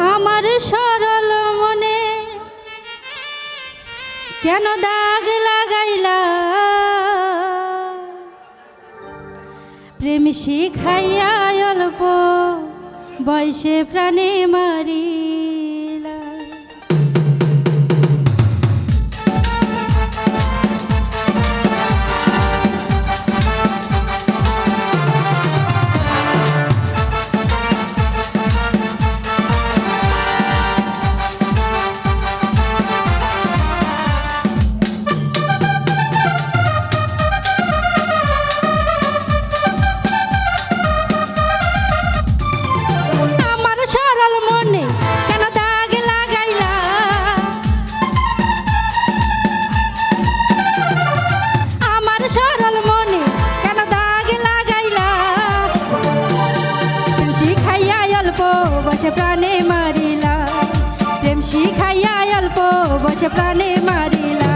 আমার সরল মনে। কেন দাগ লাগাইলা? প্রেম শিখাইয়া অল্প বয়সে প্রাণে মারিলা বসে প্রাণে মারিলা।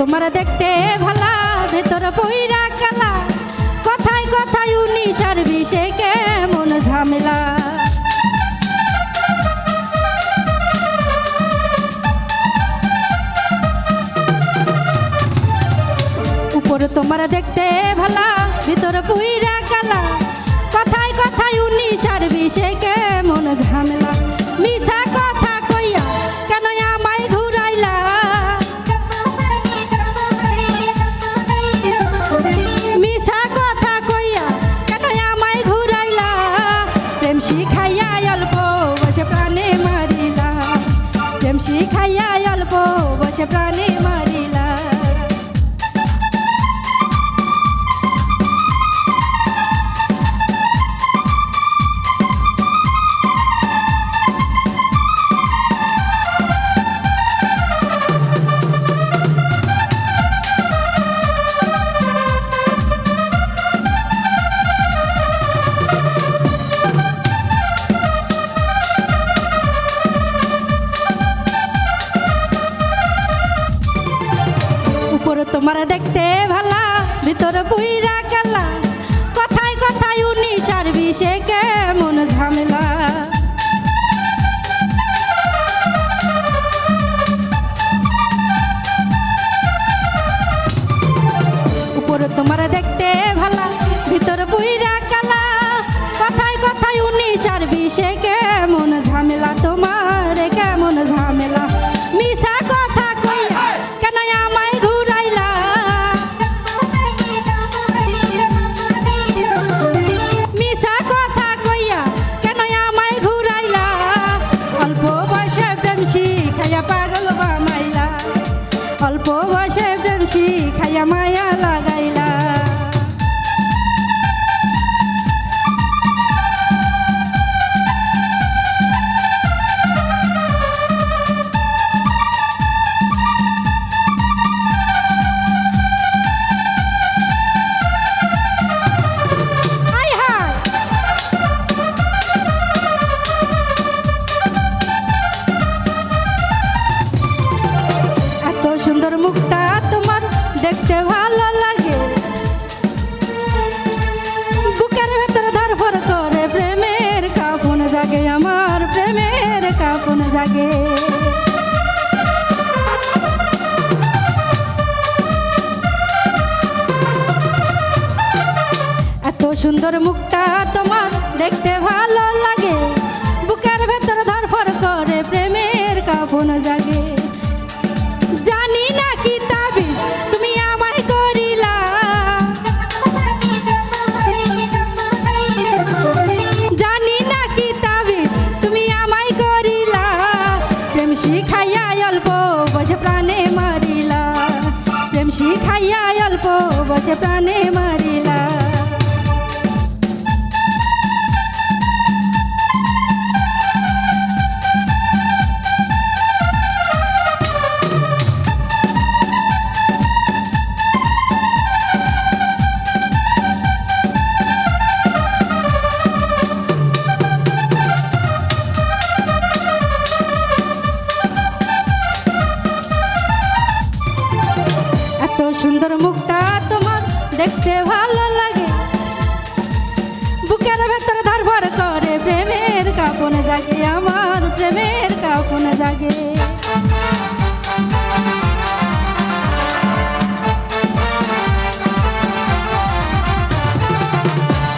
তোমার দেখতে বইরা কালা কথায় কথায় উনিশ আর বিশে কেমন ঝামেলা। উপর তোমার দেখতে ভালা, ভিতর পুইরা কালা কথায় কথায় উনিশ আর বিশে কেমন ঝামেলা। মিশা তোমার দেখতে ভালা ভিতর পুইরা সুন্দর মুখটা তোমার দেখতে ভালো লাগে। বুকের ভেতর ধরফর করে প্রেমের কাপন জাগে। জানি না কি তাবিজ তুমি আমায় করিলা। জানি না কি তাবিজ তুমি আমায় করিলা। প্রেম শিখাইয়া অল্প বসে প্রাণে মারিলা। প্রেম শিখাইয়া অল্প বসে প্রাণে মারিলা। সুন্দর মুখটা তোমার দেখতে ভালো লাগে। বুকের ভেতর ধরভর করে প্রেমের কাপন জাগে, আমার প্রেমের কাপন জাগে।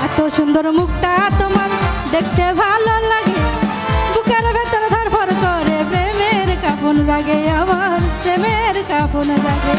এত সুন্দর মুখটা তোমার দেখতে ভালো লাগে। বুকের ভেতর ধরফর করে প্রেমের কাপন জাগে, আমার প্রেমের কাপন জাগে।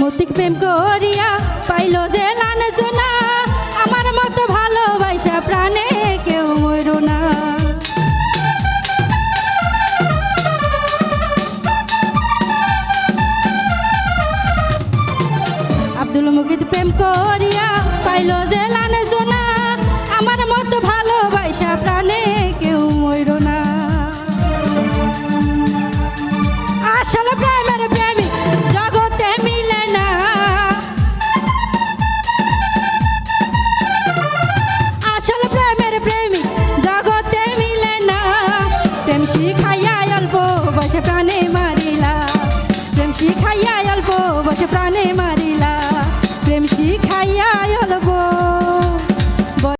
মতিক প্রেম করিয়া পাইল যে লান জোনা আমার মতো ভালোবাসা প্রাণে